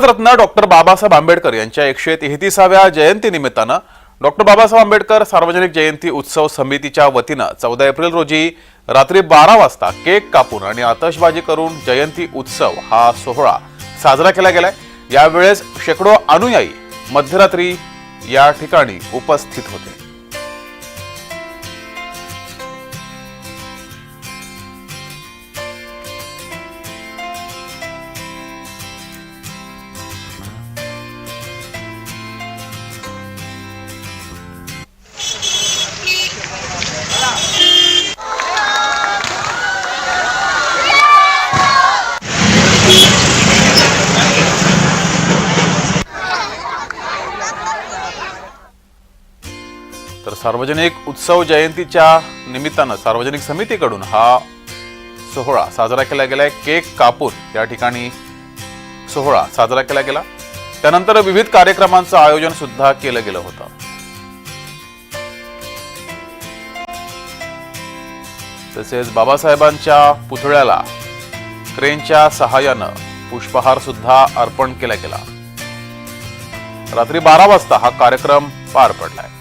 Bharat Ratna doctor Babasaheb Ambedkar यांच्या एकशे तेहतीसाव्या जयंतीनिमित्तानं डॉक्टर बाबासाहेब आंबेडकर सार्वजनिक जयंती उत्सव समितीच्या वतीनं चौदा एप्रिल रोजी रात्री बारा वाजता केक कापून आणि आतषबाजी करून जयंती उत्सव हा सोहळा साजरा केला गेलाय. यावेळेस शेकडो अनुयायी मध्यरात्री या ठिकाणी उपस्थित होते. तर सार्वजनिक उत्सव जयंतीच्या निमित्तानं सार्वजनिक समितीकडून हा सोहळा साजरा केला गेलाय. केक कापून या ठिकाणी सोहळा साजरा केला गेला. त्यानंतर विविध कार्यक्रमांचं आयोजन सुद्धा केलं गेलं होतं. तसेच बाबासाहेबांच्या पुतळ्याला क्रेनच्या सहाय्यानं पुष्पहार सुद्धा अर्पण केला गेला. रात्री बारा वाजता हा कार्यक्रम पार पडलाय.